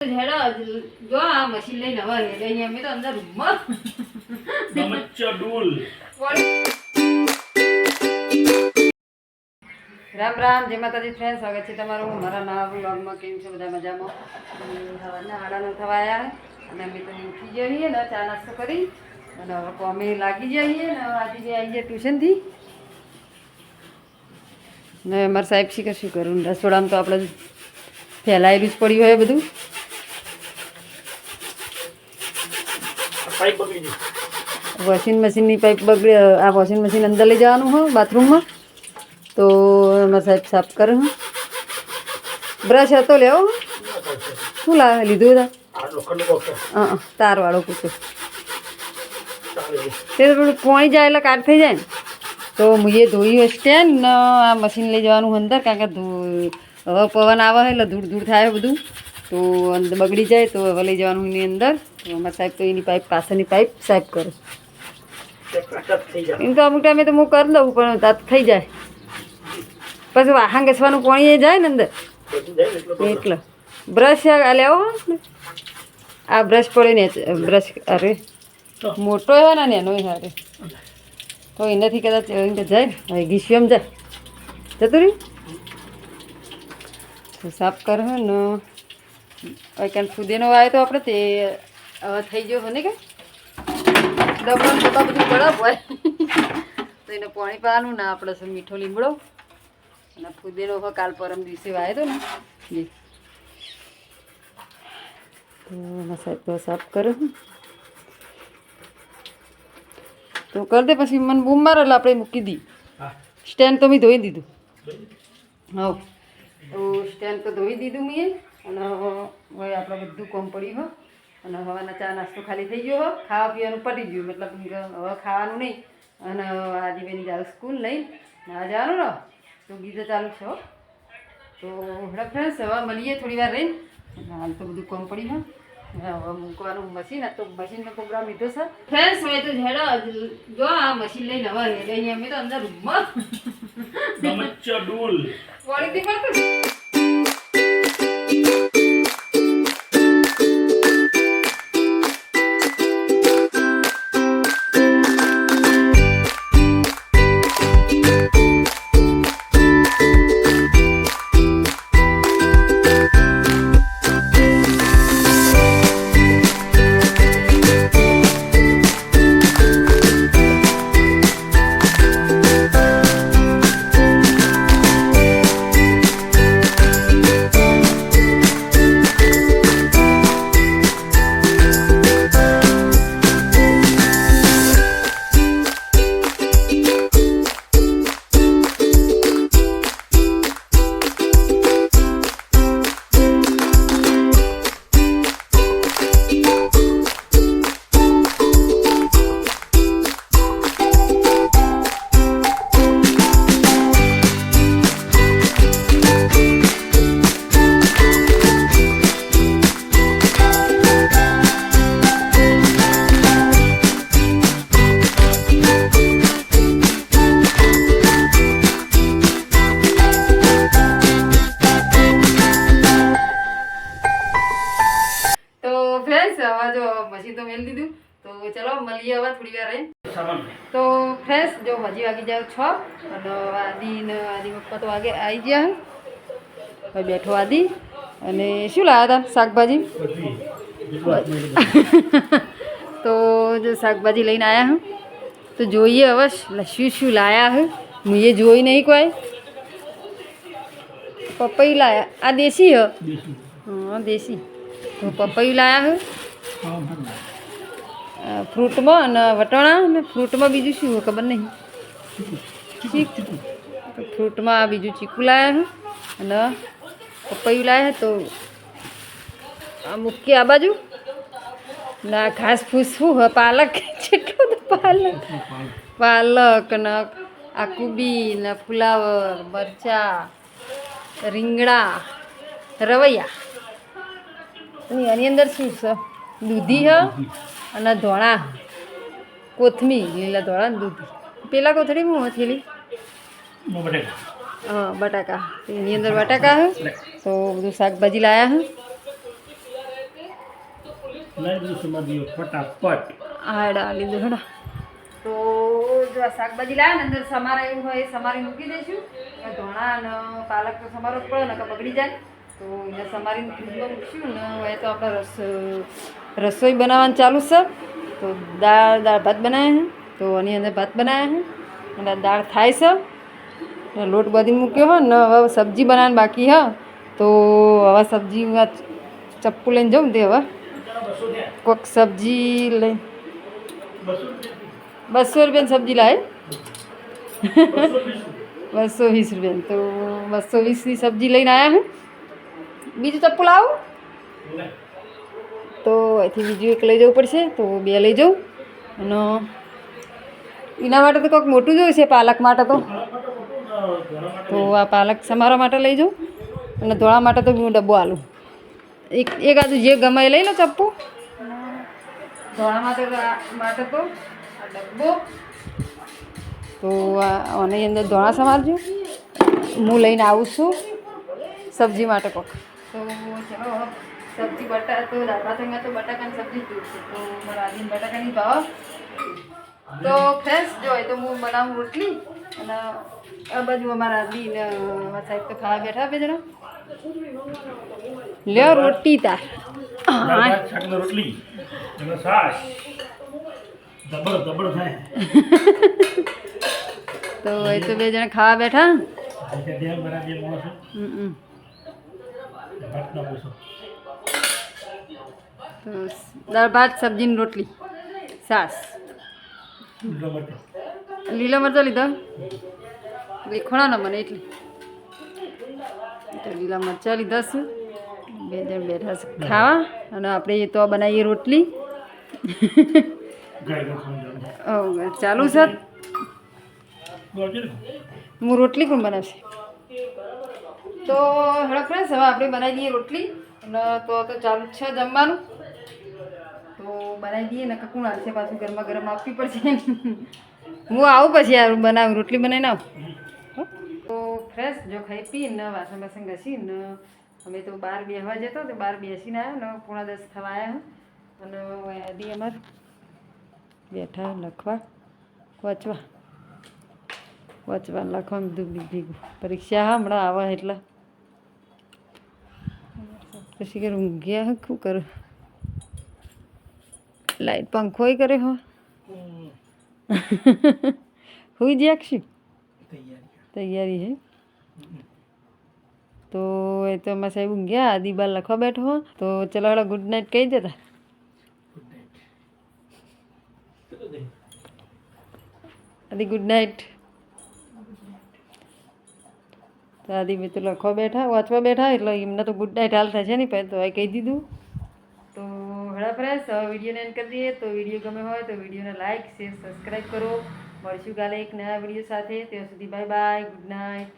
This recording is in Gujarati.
હેડો જો. આ મશીન લઈને હવે હેડે અહીંયા અમે તો અંદર રામ રામ જય માતાજી ફ્રેન્ડ સ્વાગત છે તમારું. મારા નવા બ્લોગમાં કેમ છે? બધા મજામાં? સવારના આડાનો થવા આવ્યા અને અમે તો ઉઠી જઈએ ને ચા નાસ્તો કરી. અને હવે કોમે લાગી જઈએ ને આજે જે આવી જાય ટ્યુશનથી. ને મારા સાહેબ શીખર શું કરું? રસોડામાં તો આપણે ફેલાયેલું જ પડ્યું હોય બધું. પાઇપ બગડી ગઈ વોશિંગ મશીનની પાઇપ બગડી આ વોશિંગ મશીન અંદર લઈ જવાનું હોય બાથરૂમમાં. તો એમાં સાહેબ સાફ કરે હું. બ્રશ હતો લેવો શું લાવે લીધું હતા હા તારવાળો પૂછો. તે થોડું પોણી જાય એટલે કાઢ થઈ જાય ને. તો મુએ ધોયું સ્ટેન્ડ ને આ મશીન લઈ જવાનું અંદર કારણ કે હવે પવન આવે એટલે ધૂળ ધૂળ થાય બધું. તો બગડી જાય તો લઈ જવાનું એની અંદર. અમારા સાહેબ તો એની પાઇપ પાછળની પાઇપ સાફ કરે. એમ તો અમુક ટાઈમે તો હું કરી દઉં, પણ તાત થઈ જાય. પછી વાહન ઘસવાનું એ જાય ને અંદર. એટલો. બ્રશ આ લેવો આ બ્રશ પડે ને બ્રશ અરે. મોટો હોય ને એનો અરે તો એનાથી કદાચ એમ જાય ને. ઘીસ્યું એમ જાય જતું રહ્યું? સાફ કરો ને હવે ફુદીનો ફુદેનો તો આપણે તે થઈ ગયો ને કે ડબલ ડબ્બા બધું ગળપ હોય તો એને પાણી પાવાનું ના આપણે શું મીઠો લીમડો અને ફુદીનો હવે કાલ પરમ દિવસે વાયો તો ને જી સાહેબ તો સાફ કરો તો કરી દે પછી મને બૂમ મારે એટલે આપણે મૂકી દી સ્ટેન્ડ તો મેં ધોઈ દીધું હા. તો સ્ટેન્ડ તો ધોઈ દીધું મેં અને હવે આપણે બધું કોમ પડ્યું હો. અને હવાના ચા નાસ્તો ખાલી થઈ ગયો હો. ખાવા પીવાનું પતી ગયું. મતલબ હવે ખાવાનું નહીં. અને આજે બેની જાવ સ્કૂલ નહીં. ના જવાનું ને. તો ગીતો ચાલુ છે તો હેડો ફ્રેન્ડ્સ હવે મળીએ થોડી વાર રહીને. હાલ તો બધું કોમ પડ્યું હા. હવે મૂકવાનું મશીન આ તો મશીનનો પ્રોગ્રામ લીધો છે. ફ્રેન્ડ્સ મેં તો હેડો જો આ મશીન લઈને હવે હેડે. અહીંયા તો અંદર રૂમમાં. ડૂલ વળીથી પડતું મશીન તો મેળ દીધું. તો ચલો મળીએ હવે થોડી વાર. રહીને તો ફ્રેશ જો હજી વાગી જાવ છ. અને આદિ ને આદિ પપ્પા તો વાગે આવી ગયા બેઠો આદિ. અને શું લાવ્યા હતા શાકભાજી. તો જો શાકભાજી લઈને આવ્યા હું. તો જોઈએ હવે શ- શું લાયા હે. હું એ જોઈ નહીં કોઈ. પપૈયું લાયા. આ દેશી. હ દેશી. તો પપૈયું લાયા હે. ફ્રૂટમાં અને વટાણા અને ફ્રૂટમાં બીજું શું હોય ખબર નહીં. ફ્રૂટમાં બીજું ચીકુ લાવ્યા અને પપૈયું છે તો આ મૂકી આ બાજુ. ના ઘાસ ફૂસ શું હોય? પાલક. જેટલું પાલક. પાલક ને આ કુબી ને ફુલાવર મરચા, રીંગણા, રવૈયા. એની અંદર શું છે? દૂધી હ અને ધોળા કોથમી લીલા ધોળા દૂધી. પેલા કોથળી હું હથેલી હા બટાકા. એની અંદર બટાકા હે? તો બધું શાકભાજી લાયા હે? હાડા લીધું હેડા. તો જો શાકભાજી લાવે ને અંદર સમારા એવું હોય એ સમારી મૂકી દઈશું. ધોણા અને પાલક સમારો પડે ને બગડી જાય. તો એને ફ્રીજમાં મૂકશું ને તો આપણે રસ રસોઈ બનાવવાનું ચાલુ છે તો દાળ દાળ ભાત બનાવ્યા છે તો એની અંદર ભાત બનાવ્યા છે અને દાળ થાય છે ને લોટ બધી મૂક્યો હોય ને હવે સબ્જી બનાવવાની બાકી હ તો હવે સબ્જી ચપ્પુ લઈને જાઉં ને તે હવે બસો થયા કોઈક સબ્જી લઈ બસો બસો રૂપિયાની સબ્જી લાવે બસો વીસ બસો વીસ રૂપિયાની તો બસો વીસની સબ્જી લઈને આવ્યા હું બીજું ચપ્પુ લાવું લાય. તો અહીંથી બીજું એક લઈ જવું પડશે, તો બે લઈ જાઉં અને એના માટે તો કંઈક મોટું જોયું છે, પાલક માટે તો. તો આ પાલક સમારવા માટે લઈ જાઉં અને ધોળા માટે તો હું ડબ્બો આલું. એક એક આજુ જે ગમે એ લઈ લો ચપ્પુ. તો તો આની અંદર ધોળા સમારજો. હું લઈને આવું છું. સબ્જી માટે કોક. તો ચલો સબ્જી બટા તો દાળ ભાતમાં તો બટાકાની સબ્જી सब्जी જોઈશે તો મારા આદિન બટાકાની ભાવ તો ફ્રેશ જો હોય તો હું બનાવું રોટલી અને આ બાજુ અમારા આદમી ને અમારા સાહેબ તો ખાવા બેઠા બે જણા લ્યો રોટી તાર ભાત, રોટલી તો એ તો બે જણા ખાવા બેઠા હમ. દાળ ભાત સબ્જીની રોટલી. સાસ. લીલો મરચો. લીધા? લીખોણા ને મને એટલે. તો લીલા મરચાં લીધા છે. બે જણ બેઠા છે ખાવા. અને આપણે તો બનાવીએ રોટલી. ચાલુ છે. હું રોટલી કોણ બનાવશે. તો હેડો સવા હવે આપણે બનાવી દઈએ રોટલી. અને તો તો ચાલુ છે જમવાનું. બનાવી દઈએ ને કોણ આવશે પાછું ગરમા ગરમ આપવી પડશે. હું આવું પછી યાર બનાવું, રોટલી બનાવીને આવું? તો ફ્રેશ જો ખાઈ પી ને વાસણ વાસણ ઘસી ને અમે તો બહાર બેસવા જતો તો બહાર બેસીને આવ્યા ને પોણા દસ થવા આવ્યા અને યાદી અમારે બેઠા લખવા, વાંચવા. વાંચવા લખવા બધું ભીગું. પરીક્ષા હા હમણાં આવે એટલે. પછી કે ઊંઘ્યા, શું કરું? લાઈટ પંખોય કરે હો. હુઈ જ્યા શું? તૈયારી હે? તો એ તો અમારા સાહેબ ઊંઘ્યા આદિબાર લખવા બેઠો તો ચલો હળો ગુડ નાઇટ કહી દેતા. આદિ ગુડ નાઇટ તો આદિ મેં તો લખવા બેઠા, વાંચવા બેઠા, એટલે એમને તો ગુડ નાઇટ હાલ છે નહીં, પણ તો એ કહી દીધું. હળા ફ્રેન્ડ્સ હવે વિડીયોને એન્ડ કરી દઈએ. તો વીડિયો ગમે હોય તો વિડીયોને લાઇક શેર, સબસ્ક્રાઈબ કરો. મળશું કાલે એક નવા વીડિયો સાથે. ત્યાં સુધી બાય બાય, ગુડ નાઇટ.